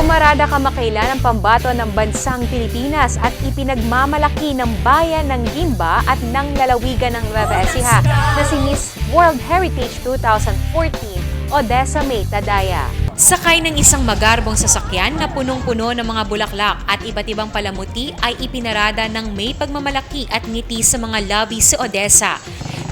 Pumarada kamakailan ang pambato ng bansang Pilipinas at ipinagmamalaki ng bayan ng Gimba at ng lalawigan ng Ecija na si Miss World Heritage 2014, Odessa May Tadaya. Sakay ng isang magarbong sasakyan na punong-puno ng mga bulaklak at iba't ibang palamuti ay ipinarada ng may pagmamalaki at ngiti sa mga lobby sa Odessa.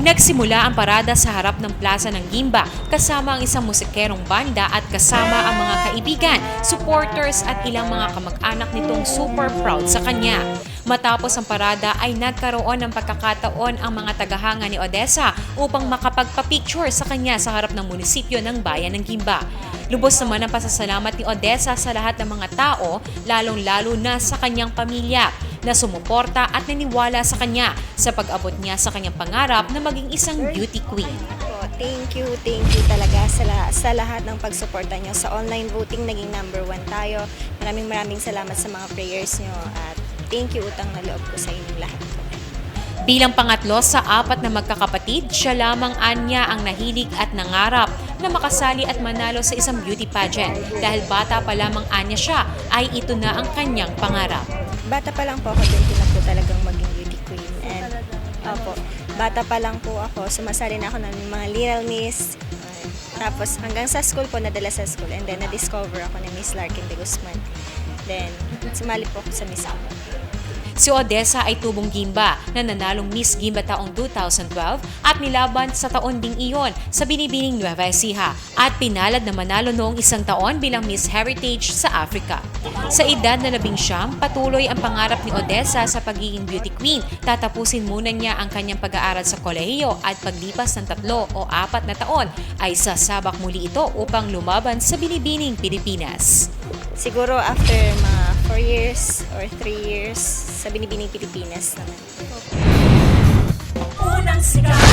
Nagsimula ang parada sa harap ng plaza ng Gimba kasama ang isang musikerong banda at kasama ang mga kaibigan, supporters at ilang mga kamag-anak nitong super proud sa kanya. Matapos ang parada ay nagkaroon ng pagkakataon ang mga tagahanga ni Odessa upang makapagpa-picture sa kanya sa harap ng munisipyo ng bayan ng Gimba. Lubos naman ang pasasalamat ni Odessa sa lahat ng mga tao, lalong-lalo na sa kanyang pamilya na sumuporta at naniwala sa kanya sa pag-abot niya sa kanyang pangarap na maging isang beauty queen. Po, Thank you, thank you talaga sa, la- sa lahat ng pagsuporta nyo. Sa online voting, naging number one tayo. Maraming maraming salamat sa mga prayers nyo at thank you utang na loob ko sa inyong lahat. Bilang pangatlo sa apat na magkakapatid, siya lamang anya ang nahilig at nangarap na makasali at manalo sa isang beauty pageant. Dahil bata pa lamang anya siya, ay ito na ang kanyang pangarap. Bata pa lang po ako, din na talagang maging beauty queen. And, opo, bata pa lang po ako, sumasali na ako ng mga Little Miss. Tapos hanggang sa school po, nadala sa school. And then, na-discover ako ni Miss Larkin de Guzman. Then, sumali po ako sa Miss Ako. Si Odessa ay tubong Gimba na nanalong Miss Gimba taong 2012 at nilaban sa taon ding iyon sa Binibining Nueva Ecija at pinalad na manalo noong isang taon bilang Miss Heritage sa Africa. Sa edad na labing siyam, patuloy ang pangarap ni Odessa sa pagiging beauty queen. Tatapusin muna niya ang kanyang pag-aaral sa kolehiyo at paglipas ng tatlo o apat na taon ay sasabak muli ito upang lumaban sa Binibining Pilipinas. Siguro after mga 4 years or 3 years sa Binibining Pilipinas naman. Unang sigaw!